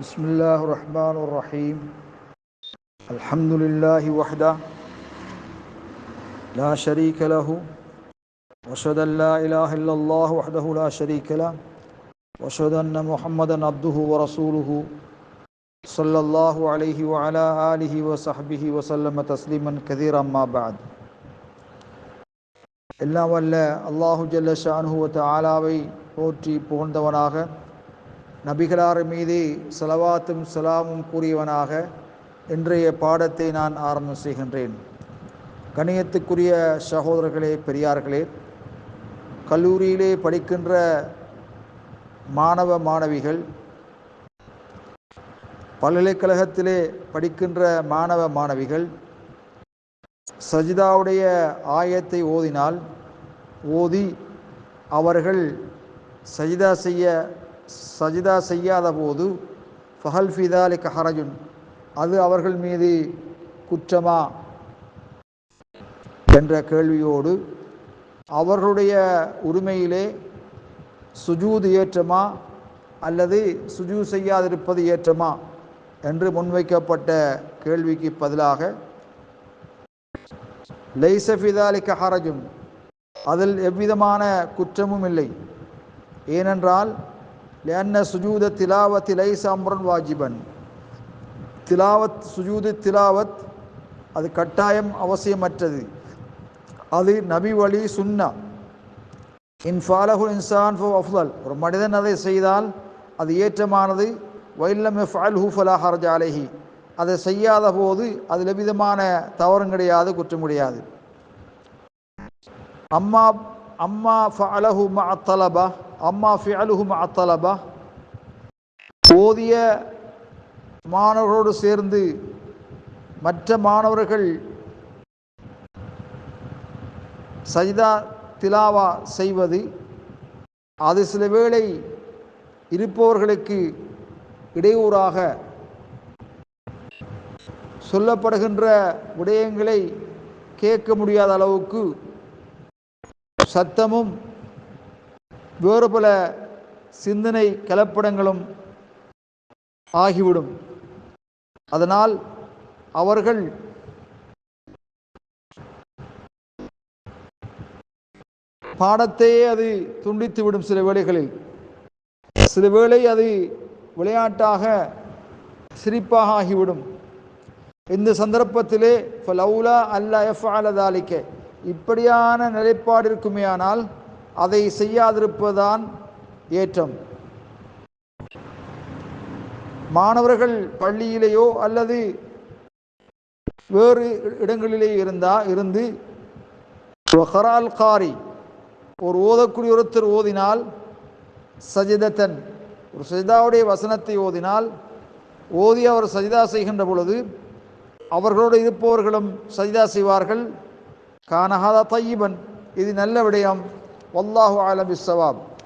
بسم الله الرحمن الرحيم الحمد لله وحده لا شريك له واشهد ان لا اله الا الله وحده لا شريك له واشهد ان محمدا عبده ورسوله صلى الله عليه وعلى اله وصحبه وسلم تسليما كثيرا ما بعد எல்லாம் வல்ல அல்லாஹு ஜல்ல ஷானுஹுவ தாலாவை போற்றி புகழ்ந்தவனாக நபிகளார் மீது செலவாத்தும் சலாமும் கூறியவனாக இன்றைய பாடத்தை நான் ஆரம்பம் செய்கின்றேன். கணியத்துக்குரிய சகோதரர்களே பெரியார்களே கல்லூரியிலே படிக்கின்ற மாணவ மாணவிகள் பல்கலைக்கழகத்திலே படிக்கின்ற மாணவ மாணவிகள் சஜிதாவுடைய ஆயத்தை ஓதினால் ஓதி அவர்கள் சஜிதா செய்ய சஜிதா செய்யாத போது ஃபஹல் ஃபிதாலி கஹரஜுன் அது அவர்கள் மீது குற்றமா? என்ற கேள்வியோடு அவர்களுடைய உரிமையிலே சுஜூது ஏற்றமா? அல்லது சுஜூ செய்யாதிருப்பது ஏற்றமா? என்று முன்வைக்கப்பட்ட கேள்விக்கு பதிலாக லைச ஃபிதாலி கஹரஜும் அதில் எவ்விதமான குற்றமும் இல்லை. ஏனென்றால் லேன்ன சுஜூத திலாவத் லைச அம்ரன் வாஜிபன் திலாவத் சுஜூது திலாவத் அது கட்டாயம் அவசியமற்றது. அது நபி வழி சுன்னா இன்ஃபாலஹு இன்சான் ஃபோ அஃதல் ஒரு மனிதன் அதை செய்தால் அது ஏற்றமானது. வைல்லம் ஃபால் ஹூஃபலா ஹர்ஜ் அலஹி அதை செய்யாத போது அதில் விதமான தவறும் கிடையாது குற்றம் கிடையாது. அம்மா அம்மா ஃபலஹு தலபா அம்மா ஃபிஅலுஹு அத்தலபா போதிய மாணவர்களோடு சேர்ந்து மற்ற மாணவர்கள் சஜிதா திலாவா செய்வது அது சில வேளை இருப்பவர்களுக்கு இடையூறாக சொல்லப்படுகின்ற விடயங்களை கேட்க முடியாத அளவுக்கு சத்தமும் வேறு பல சிந்தனை கலப்படங்களும் ஆகிவிடும். அதனால் அவர்கள் பாடத்தையே அது துண்டித்துவிடும் சில வேளைகளில். சில வேளை அது விளையாட்டாக சிரிப்பாக ஆகிவிடும். இந்த சந்தர்ப்பத்திலே ஃபலவுலா அல்ல எஃப் அலதாலிக்க இப்படியான நிலைப்பாடு இருக்குமேயானால் அதை செய்யாதிருப்பதுதான் ஏற்றம். மாணவர்கள் பள்ளியிலேயோ அல்லது வேறு இடங்களிலே இருந்தா இருந்து ஹரால் காரி ஒரு ஓதக்கூடிய ஒருத்தர் ஓதினால் சஜிதத்தன் ஒரு சஜிதாவுடைய வசனத்தை ஓதினால் ஓதி அவர் சஜிதா செய்கின்ற பொழுது அவர்களோடு இருப்பவர்களும் சஜிதா செய்வார்கள். கானஹாதா தையீபன் இது நல்ல விடயம். Vallahu alem bis sevab.